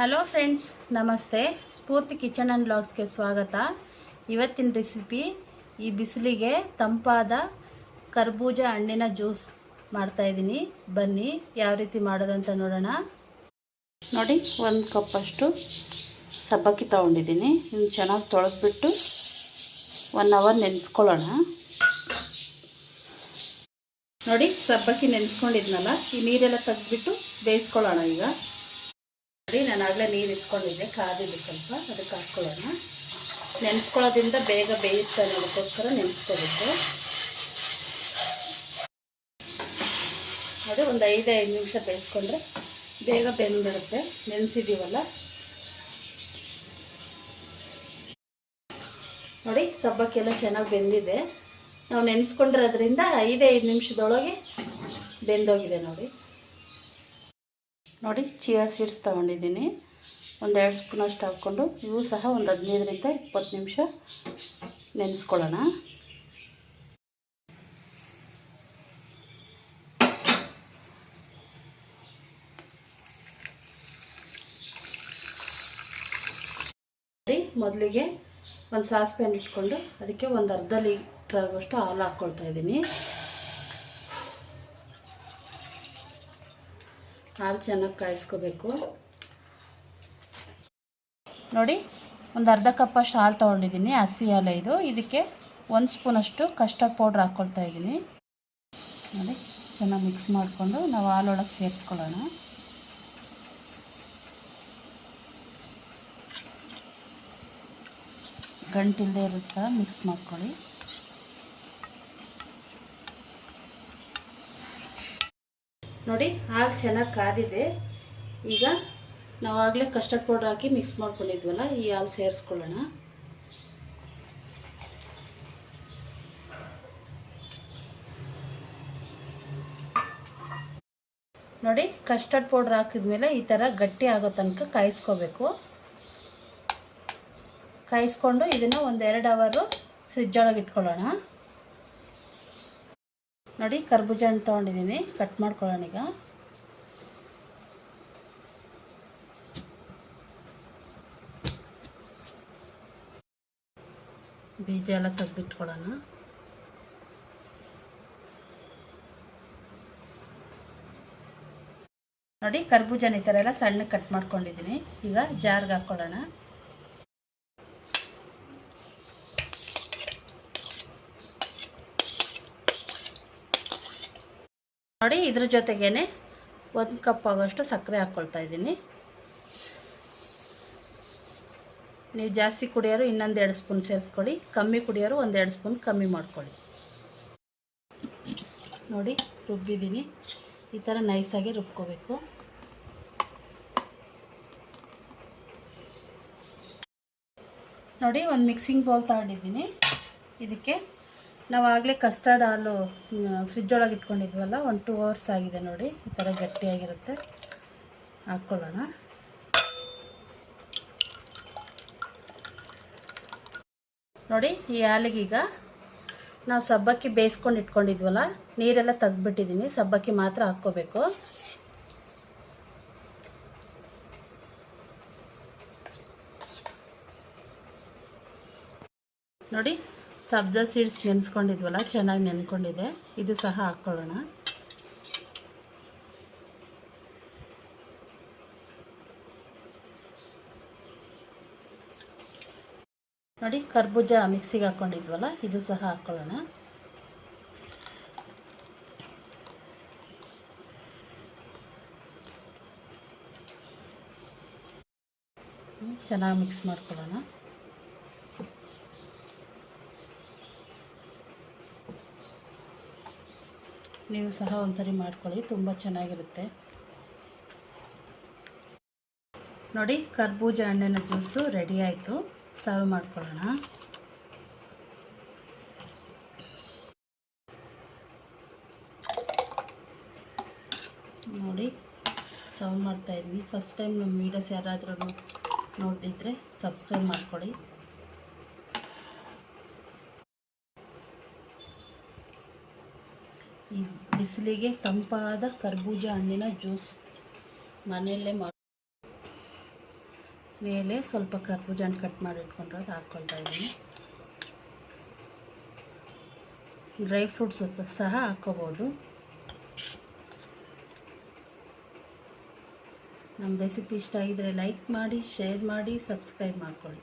Hello friends ನಮಸ್ತೆ. ಸ್ಫೂರ್ತಿ kitchen and ಬ್ಲಾಗ್ಸ್ಗೆ ಸ್ವಾಗತ. ಇವತ್ತಿನ ರೆಸಿಪಿ ಈ ಬಿಸಿಲಿಗೆ ತಂಪಾದ ಕರ್ಬೂಜ ಹಣ್ಣಿನ ಜ್ಯೂಸ್ ಮಾಡ್ತಾಯಿದ್ದೀನಿ ಬನ್ನಿ, ಯಾವ ರೀತಿ ಮಾಡೋದಂತ ನೋಡೋಣ. ನೋಡಿ, ಒಂದು ಕಪ್ಪಷ್ಟು ಸಬ್ಬಕ್ಕಿ ತೊಗೊಂಡಿದ್ದೀನಿ. ಇನ್ನು ಚೆನ್ನಾಗಿ ತೊಳೆದ್ಬಿಟ್ಟು ಒನ್ ಅವರ್ ನೆನೆಸ್ಕೊಳ್ಳೋಣ. ನೋಡಿ, ಸಬ್ಬಕ್ಕಿ ನೆನೆಸ್ಕೊಂಡಿದ್ನಲ್ಲ, ಈ ನೀರೆಲ್ಲ ತೆಗೆದ್ಬಿಟ್ಟು ಬೇಯಿಸ್ಕೊಳ್ಳೋಣ ಈಗ. ನೋಡಿ, ನಾನು ಆಗಲೇ ನೀರು ಇಟ್ಕೊಂಡಿದ್ದೆ, ಕಾದಿದೆ ಸ್ವಲ್ಪ, ಅದಕ್ಕೆ ಹಾಕ್ಕೊಳ್ಳೋಣ ನೆನೆಸ್ಕೊಳ್ಳೋದ್ರಿಂದ ಬೇಗ ಬೇಯುತ್ತೆ ಅನ್ನೋದಕ್ಕೋಸ್ಕರ ನೆನೆಸ್ಕೋಬೇಕು. ಅದು ಒಂದು ಐದು ಐದು ನಿಮಿಷ ಬೇಯಿಸ್ಕೊಂಡ್ರೆ ಬೇಗ ಬೆಂದ್ಬಿಡುತ್ತೆ ನೆನೆಸಿದ್ದೀವಲ್ಲ ನೋಡಿ, ಸಬ್ಬಕ್ಕೆಲ್ಲ ಚೆನ್ನಾಗಿ ಬೆಂದಿದೆ. ನಾವು ನೆನೆಸ್ಕೊಂಡಿರೋದ್ರಿಂದ ಐದೈದು ನಿಮಿಷದೊಳಗೆ ಬೆಂದೋಗಿದೆ ನೋಡಿ. ನೋಡಿ ಚಿಯಾ ಸೀಡ್ಸ್ ತೊಗೊಂಡಿದ್ದೀನಿ. ಒಂದು ಎರಡು ಸ್ಪೂನಷ್ಟು ಹಾಕ್ಕೊಂಡು ಇವು ಸಹ ಒಂದು ಹದಿನೈದರಿಂದ ಇಪ್ಪತ್ತು ನಿಮಿಷ ನೆನೆಸ್ಕೊಳ್ಳೋಣ. ಮೊದಲಿಗೆ ಒಂದು ಸಾಸ್ ಪ್ಯಾನ್ ಇಟ್ಕೊಂಡು ಅದಕ್ಕೆ ಒಂದು ಅರ್ಧ ಲೀಟ್ರ್ ಆಗುವಷ್ಟು ಹಾಲು ಹಾಕ್ಕೊಳ್ತಾ ಇದ್ದೀನಿ. ಹಾಲು ಚೆನ್ನಾಗಿ ಕಾಯಿಸ್ಕೋಬೇಕು. ನೋಡಿ, ಒಂದು ಅರ್ಧ ಕಪ್ಪಷ್ಟು ಹಾಲು ತೊಗೊಂಡಿದ್ದೀನಿ, ಹಸಿ ಹಾಲು ಇದು. ಇದಕ್ಕೆ ಒಂದು ಸ್ಪೂನಷ್ಟು ಕಸ್ಟರ್ಡ್ ಪೌಡ್ರ್ ಹಾಕ್ಕೊಳ್ತಾ ಇದ್ದೀನಿ. ನೋಡಿ, ಚೆನ್ನಾಗಿ ಮಿಕ್ಸ್ ಮಾಡಿಕೊಂಡು ನಾವು ಹಾಲೊಳಗೆ ಸೇರಿಸ್ಕೊಳ್ಳೋಣ. ಗಂಟಿಲ್ಲದೆ ಇರುತ್ತೆ ಮಿಕ್ಸ್ ಮಾಡ್ಕೊಳ್ಳಿ. ನೋಡಿ, ಹಾಲು ಚೆನ್ನಾಗಿ ಕಾದಿದೆ. ಈಗ ನಾವು ಆಗಲೇ ಕಸ್ಟರ್ಡ್ ಪೌಡ್ರ್ ಹಾಕಿ ಮಿಕ್ಸ್ ಮಾಡ್ಕೊಂಡಿದ್ವಲ್ಲ, ಈ ಹಾಲು ಸೇರಿಸ್ಕೊಳ್ಳೋಣ. ನೋಡಿ ಕಸ್ಟರ್ಡ್ ಪೌಡ್ರ್ ಹಾಕಿದ್ಮೇಲೆ ಈ ಥರ ಗಟ್ಟಿ ಆಗೋ ತನಕ ಕಾಯಿಸ್ಕೋಬೇಕು. ಕಾಯಿಸ್ಕೊಂಡು ಇದನ್ನು ಒಂದೆರಡು ಅವರು ಫ್ರಿಜ್ ಒಳಗೆ ಇಟ್ಕೊಳ್ಳೋಣ. ನೋಡಿ ಕರ್ಬೂಜ ಹಣ್ಣು ತೊಗೊಂಡಿದ್ದೀನಿ ಕಟ್ ಮಾಡ್ಕೊಳ್ಳೋಣ ಈಗ. ಬೀಜ ಎಲ್ಲ ತೆಗೆದಿಟ್ಕೊಳ್ಳೋಣ. ನೋಡಿ ಕರ್ಬೂಜನ ಈ ಥರ ಎಲ್ಲ ಸಣ್ಣ ಕಟ್ ಮಾಡ್ಕೊಂಡಿದ್ದೀನಿ ಈಗ ಜಾರ್ಗೆ ಹಾಕ್ಕೊಳ್ಳೋಣ. ನೋಡಿ, ಇದ್ರ ಜೊತೆಗೇನೆ ಒಂದು ಕಪ್ ಆಗೋಷ್ಟು ಸಕ್ಕರೆ ಹಾಕ್ಕೊಳ್ತಾ ಇದ್ದೀನಿ. ನೀವು ಜಾಸ್ತಿ ಕುಡಿಯೋರು ಇನ್ನೊಂದು ಎರಡು ಸ್ಪೂನ್ ಸೇರಿಸ್ಕೊಳ್ಳಿ. ಕಮ್ಮಿ ಕುಡಿಯೋರು ಒಂದು ಎರಡು ಸ್ಪೂನ್ ಕಮ್ಮಿ ಮಾಡ್ಕೊಳ್ಳಿ. ನೋಡಿ, ರುಬ್ಬಿದ್ದೀನಿ. ಈ ಥರ ನೈಸಾಗಿ ರುಬ್ಕೋಬೇಕು. ನೋಡಿ, ಒಂದು ಮಿಕ್ಸಿಂಗ್ ಬೌಲ್ ತಗೊಂಡಿದ್ದೀನಿ. ಇದಕ್ಕೆ ನಾವು ಆಗಲೇ ಕಸ್ಟರ್ಡ್ ಹಾಲು ಫ್ರಿಜ್ ಒಳಗೆ ಇಟ್ಕೊಂಡಿದ್ವಲ್ಲ, ಒಂದು ಟೂ ಅವರ್ಸ್ ಆಗಿದೆ ನೋಡಿ. ಈ ಥರ ಗಟ್ಟಿಯಾಗಿರುತ್ತೆ. ಹಾಕ್ಕೊಳ್ಳೋಣ ನೋಡಿ, ಈ ಹಾಲಿಗೀಗ ನಾವು ಸಬ್ಬಕ್ಕಿ ಬೇಯಿಸ್ಕೊಂಡು ಇಟ್ಕೊಂಡಿದ್ವಲ್ಲ, ನೀರೆಲ್ಲ ತೆಗ್ದುಬಿಟ್ಟಿದ್ದೀನಿ ಸಬ್ಬಕ್ಕಿ ಮಾತ್ರ ಹಾಕ್ಕೋಬೇಕು. ನೋಡಿ ಸಬ್ಜಾ ಸೀಡ್ಸ್ ನೆನೆಸ್ಕೊಂಡಿದ್ವಲ್ಲ, ಚೆನ್ನಾಗಿ ನೆನ್ಕೊಂಡಿದೆ. ಇದು ಸಹ ಹಾಕ್ಕೊಳ್ಳೋಣ. ನೋಡಿ, ಕರ್ಬೂಜ ಮಿಕ್ಸಿಗೆ ಹಾಕ್ಕೊಂಡಿದ್ವಲ್ಲ, ಇದು ಸಹ ಹಾಕ್ಕೊಳ್ಳೋಣ. ಚೆನ್ನಾಗಿ ಮಿಕ್ಸ್ ಮಾಡ್ಕೊಳ್ಳೋಣ. ನೀವು ಸಹ ಒಂದ್ಸರಿ ಮಾಡ್ಕೊಳ್ಳಿ, ತುಂಬ ಚೆನ್ನಾಗಿರುತ್ತೆ. ನೋಡಿ, ಕರ್ಬೂಜ ಹಣ್ಣಿನ ಜ್ಯೂಸು ರೆಡಿ ಆಯಿತು. ಸರ್ವ್ ಮಾಡ್ಕೊಳ್ಳೋಣ. ನೋಡಿ, ಸರ್ವ್ ಮಾಡ್ತಾಯಿದ್ವಿ ಫಸ್ಟ್ ಟೈಮ್ ನಮ್ಮ ವೀಡಿಯೋಸ್ ಯಾರಾದರೂ ನೋಡ್ತಿದ್ರೆ ಸಬ್ಸ್ಕ್ರೈಬ್ ಮಾಡ್ಕೊಳ್ಳಿ. ಈ ಬಿಸಿಲಿಗೆ ತಂಪಾದ ಕರ್ಬೂಜ ಹಣ್ಣಿನ ಜ್ಯೂಸ್ ಮನೆಯಲ್ಲೇ ಮಾಡಿ. ಮೇಲೆ ಸ್ವಲ್ಪ ಕರ್ಬೂಜ ಹಣ್ಣು ಕಟ್ ಮಾಡಿ ಇಟ್ಕೊಂಡಿರೋದು ಹಾಕ್ಕೊಳ್ತಾ ಇದ್ದೀನಿ. ಡ್ರೈ ಫ್ರೂಟ್ಸ್ ಸಹ ಹಾಕ್ಕೋಬೋದು ನಮ್ಮ ರೆಸಿಪಿ ಇಷ್ಟ ಆಗಿದರೆ ಲೈಕ್ ಮಾಡಿ, ಶೇರ್ ಮಾಡಿ, ಸಬ್ಸ್ಕ್ರೈಬ್ ಮಾಡ್ಕೊಳ್ಳಿ.